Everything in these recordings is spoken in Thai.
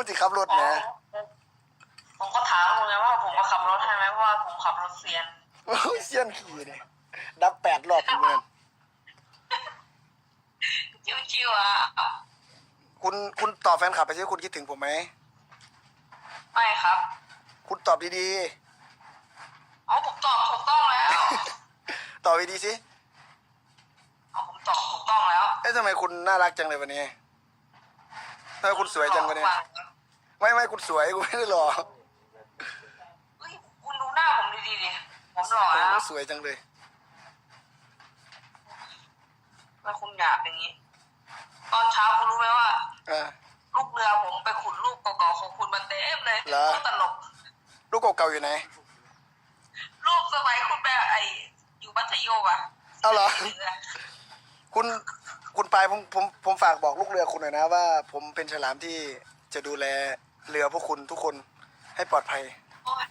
คุณสิขับรถอ๋อนะผมก็ถามคุณไงว่าผมมาขับรถให้ไหมเพราะว่าผมขับรถเซียนโอ้ยเสี้ยนขี่เนี่ยดับแปดรอบเหมือนกันชิวๆอะคุณคุณตอบแฟนคลับไปสิคุณคิดถึงผมไหมไม่ครับ คุณตอบดีอ๋อผมตอบถูกต้องแล้วๆตอบดีๆสิอ๋อผมตอบถูกต้องแล้วเอ๊ะทำไมคุณน่ารักจังเลยวันนี้ทำไมคุณสวยจังวันนี้ ไม่ไม่คุณสวยคุณไม่ได้หล่อเฮ้ยคุณดูหน้าผมดีๆดิผมหล่อผมนะก็สวยจังเลยทำไมคุณหยาบอย่างนี้ ตอนเช้าคุณรู้ไหมว่าอ่าลูกเรือผมไปขุดรูปเก่าๆของคุณมาเต็มเลยเหรอ รูปตลกลูกเก่าๆอยู่ไหน รูปสมัยคุณไปไออยู่มัธยมอะเอาเหรอเรือคุณคุณปายผมผมผมฝากบอกลูกเรือคุณหน่อยนะว่า ผมเป็นฉลามที่จะดูแล เรือพวกคุณทุกคนให้ปลอดภัย โอ๊ย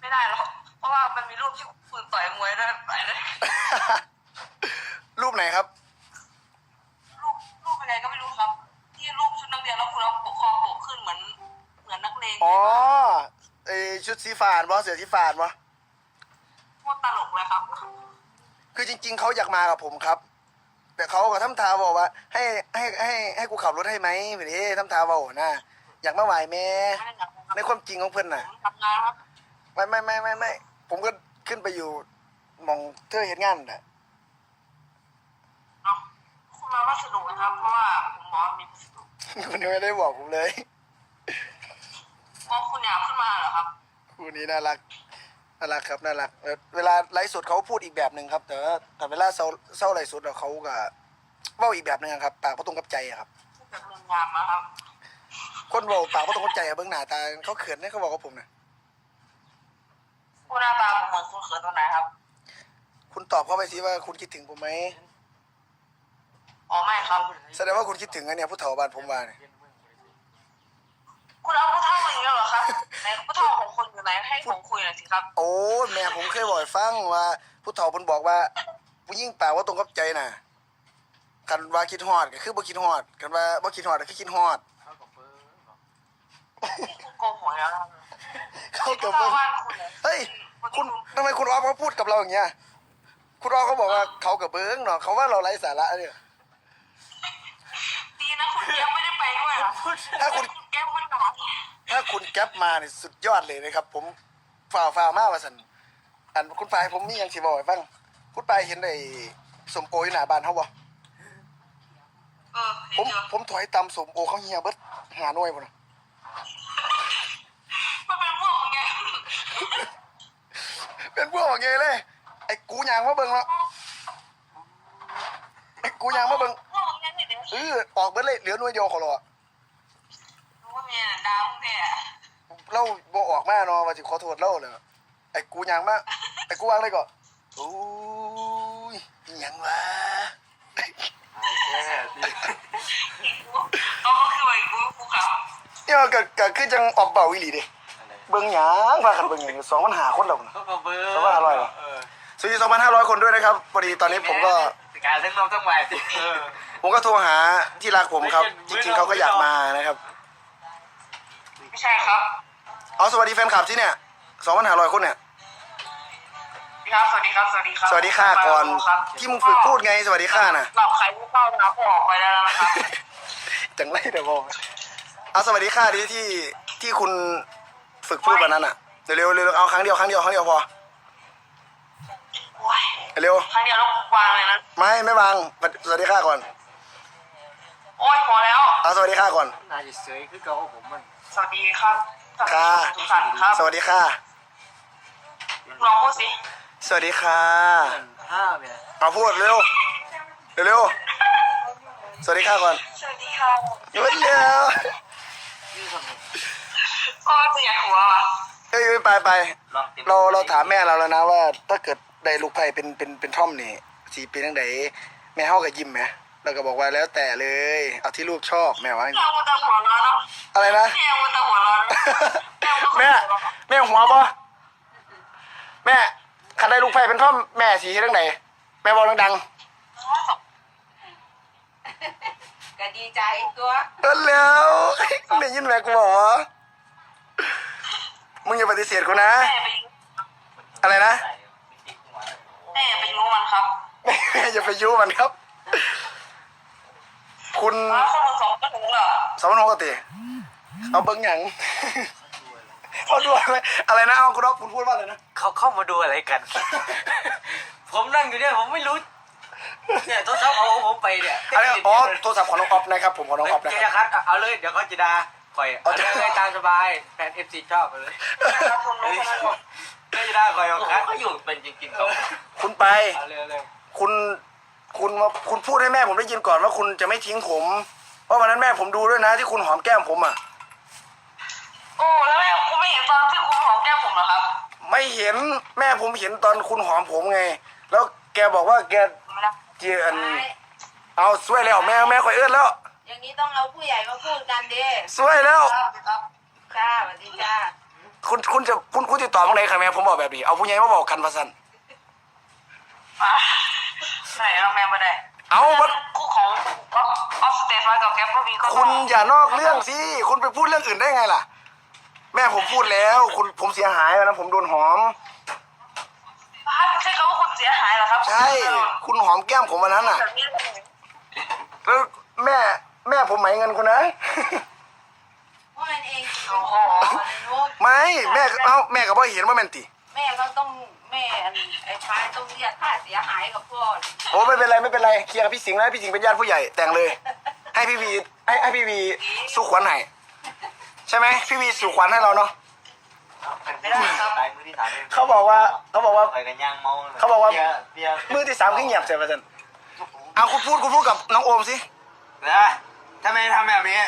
ไม่ได้หรอก เพราะว่ามันมีรูปที่คุณต่อยมวยด้วยไปเลยรูปไหนครับ รูปรูปอะไรก็ไม่รู้ครับ ที่รูปชุดนักเรียนแล้วคุณเอาปกคอปกขึ้นเหมือนเหมือนนักเลงอ๋อไอชุดสีฟ้าบอเสือสีฟ้าบอโคตรตลกเลยครับ คือจริง ๆ เขาอยากมากับผมครับ แต่เขาก็ทำทาบอกว่า ให้ให้ให้ให้กูขับรถให้ไหมแบบนี้ทำทาบอกนะ อยากมาไหวแม่ไม่ได้อยากในความจริงของเพื่อนผน่ะมทำงานครับไม่ไม่ไม่ไม่ไม่ผมก็ขึ้นไปอยู่หมองเธอเห็นงานน่ะเนาะคุณมาว่าสนุกนะครับเพราะว่าผมบอกว่ามีสนุกคุณยังไม่ได้บอกผมเลยเพราะคุณอยากขึ้นมาเหรอครับคู่นี้น่ารักน่ารักครับน่ารักเอ่อเวลาไลฟ์สดเขาพูดอีกแบบหนึ่งครับ แต่ว่าแต่เวลาเศร้าเศร้าไลฟ์สดอะเขาก็เว่าอีกแบบหนึ่งอะครับปากก็ตรงกับใจอะครับแบบเรื่องงามนะครับ คนเว่าปากก็ตรงกับใจอะเบื้องหน้าตาเขาเขินเนี่ยเขาบอกกับผมนะคุณหน้าตาผมเหมือนคุณเขินตรงไหนครับ คุณตอบเข้าไปสิว่าคุณคิดถึงผมไหมอ๋อไม่ครับ แสดงว่าคุณคิดถึงอันเนี้ยผู้เฒ่าบ้านผมว่าเนี่ยคุณเอาผู้เท่ามาอย่างนี้เหรอครับไหนผู้เท่าของคุณอยู่ไหนให้ผมคุยหน่อยสิครับ โอ้ยแม่ผมเคยบอกให้ฟังว่า ผู้เฒ่ามันบอกว่าผู้ยิ่งปากว่าตรงกับใจน่ะกันว่าคิดฮอดก็คือบ่คิดฮอดกันว่าบ่คิดฮอดก็คือคิดฮอดคุณ โกหกแล้วนะครับเขากับเจ้าเบิ่งบ้านคุณเนี่ยเฮ้ย คุณทำไมคุณออฟเขาพูดกับเราอย่างเงี้ย คุณออฟเขาบอกว่าเขากับเบิ้งเนาะเขาว่าเราไร้สาระเนี่ยดีนะคุณแก๊ปไม่ได้ไปด้วยเหรอถ้าคุณคุณแก๊ปมันหนอนถ้าคุณแก๊ปมาเนี่ยสุดยอดเลยนะครับ ผมฝ่าฝ่ามากว่าสันอันคุณปายผมมีอย่างสิบอกให้ฟังคุณปายเห็นไอ้สมโออยู่หน้าบ้านเขาบ่เออผเห็นมอยู่ผมถอยตำสมโอเขาเฮียเบิดหาหน่วยพุ่นน่ะ มันเป็นพวกของแกเป็นพวกว่าไงเลย ไอ้กูยางมาเบิ่งแล้วไอ้กูยางมาเบิ่งพวกของแกเนี่ยเดี๋ยวเออออกเบิดเลยเหลือหน่วยเดียวเขาหรอรู้ว่าเมียน่ะดาวแกเล่าบ่ออกมาเนาะว่าสิขอโทษเล่าเลยไอ้กูยังมาไอ้กูวางเลยก่อนโอ้ยอิหยังวะ เขาก็คือไอ้กูกูครับ เนี่ยก็ก็คือจังออกเบาอีหลีเดิเบิ่งหยังพากันเบิ่งหยังสองพันหาคนแล้วนะเขาก็เบอร์เขาว่าอร่อยเหรอเออสวัสดีสองพันห้าร้อยคนด้วยนะครับพอดีตอนนี้ผมก็การเส้นลมต้องไหวสิเออผมก็โทรหาที่รักผมครับ จริงๆเขาก็อยากมานะครับ ไม่ใช่ครับ เอาสวัสดีแฟนคลับที่เนี่ยสองพันห้าร้อยคนเนี่ยครับ สวัสดีครับ สวัสดีครับสวัสดีค่ะก่อนครับที่มึงฝึกพูดไงสวัสดีค่ะน่ะ หลับใครไม่เข้านะครับออกไปได้แล้วนะครับ จังไรเดี๋ยวบอก เอาสวัสดีค่ะที่ที่ที่คุณฝึกพูดวันนั้นอะเร็วๆเร็วๆเอาครั้งเดียวครั้งเดียวครั้งเดียวพอโอ้ยเร็วครั้งเดียวแล้ววางเลยนะไม่ไม่วางสวัสดีค่ะก่อนโอ้ยพอแล้วเอาสวัสดีค่ะก่อนนายเฉยคือเก่าผมมันสวัสดีครับค่ะทุกท่านครับสวัสดีค่ะลองพูดสิสวัสดีค่ะห้าเนี่ยเอาพูดเร็วเร็วๆสวัสดีค่ะก่อน สวัสดีค่ะเร็วเร็วนี่ทำไง พ่อจะอยากหัวว่ะเอ้ยไปไปลองต็มเราเราถามแม่เราแล้วนะว่า ถ้าเกิดได้ลูกไผ่เป็นเป็นเป็นท่อมนี่สีปีตั้งไหนแม่เฮากับยิ้มไหมเราก็บอกว่าแล้วแต่เลย เอาที่ลูกชอบแม่ว่าอย่างแม่งี้วัวตาหัวร้อนเนาะอะไรนะแม่วัวตาหัวร้อนแม่แม่หัวบ่แม่ขันได้ลูกไฟเป็นท่อมแม่สีเรื่องไหนแม่บอกดัง ก็ดีใจตัวๆเออแล้วเร็ได้ยินไหมกูบอกวะมึงอย่าปฏิเสธกูนะ แม่ไปอะไรนะแม่ไปรู้มันครับแม่อย่าไปยุ่งมันครับ คุณแล้วข้อมูลสองก็ถึงเหรอสมนปกติเอาเบิ้งหยังเขาดูอะไรอะไรนะเอาคุณรอบคุณพูดว่าอะไรนะ เขาเข้ามาดูอะไรกัน ผมนั่งอยู่เนี่ยผมไม่รู้ เนี่ยโทรศัพท์เอาของผมไปเนี่ยอะไรอ๋อโทรศัพท์ของน้องออฟนะครับผมของน้องออฟนะเจครับคัดเอาเลยเดี๋ยวเขาจะด่าคอยเอาเลยเลยตามสบายแฟนเอฟซีชอบไปเลยครับคุณรู้กันหมดก็จะด่าคอยเอาคัดก็อยู่เป็นจริงๆครับคุณไป เอาเลยเอาเลยคุณคุณมาคุณพูดให้แม่ผมได้ยินก่อนว่าคุณจะไม่ทิ้งผม เพราะวันนั้นแม่ผมดูด้วยนะที่คุณหอมแก้มผมอะ โอ้แล้วแม่คุณไม่เห็นตอนที่คุณหอมแก้มผมเหรอครับไม่เห็นแม่ผมเห็นตอนคุณหอมผมไง แล้วแกบอกว่าแก เจียนเอาสวยแล้วแม่แม่คอยเอื้อนแล้ว อย่างนี้ต้องเอาผู้ใหญ่มาพูดกันดิสวยแล้วครับครับจ้าสวัสดีจ้าคุณคุณจะคุณคุณติดต่อตรงไหนครับแม่ผมบอกแบบนี้เอาผู้ใหญ่มาบอกกันพะสันอะไหนเอาแม่มาได้เอามันคู่ของออฟสเตทมากับแก๊ปก็มีก็คุณอย่านอกเรื่องสิคุณไปพูดเรื่องอื่นได้ไงล่ะ แม่ผมพูดแล้ว คุณผมเสียหายแล้วนะผมโดนหอม ใช่ คุณหอมแก้มผมวันนั้นอะแบบนี้แล้วแม่แม่ผมหมายเงินคุณนะเพราะมันเองโอ้โหไม่แม่ก็เอ้าแม่ก็บ่เห็นว่าแม่นติ แม่ก็ต้องแม่อันไอ้พายต้องเรียกค่าเสียหายกับพ่อโอ้ไม่เป็นไรไม่เป็นไรเคลียร์กับพี่สิงห์นะพี่สิงห์เป็นญาติผู้ใหญ่แต่งเลย ให้พี่วีให้ให้พี่วีสู้ขวัญให้ใช่ไหมพี่วีสู้ขวัญให้เราเนาะ เขาบอกว่าเขาบอกว่าคอยกันย่างเมาเขาบอกว่า เบียร์เบียร์มือที่สามขึ้นเหยียบเสร็จไปจันเอาคุณพูดคุณพูดกับน้องโอมสินะถ้าไม่ทำแบบนี้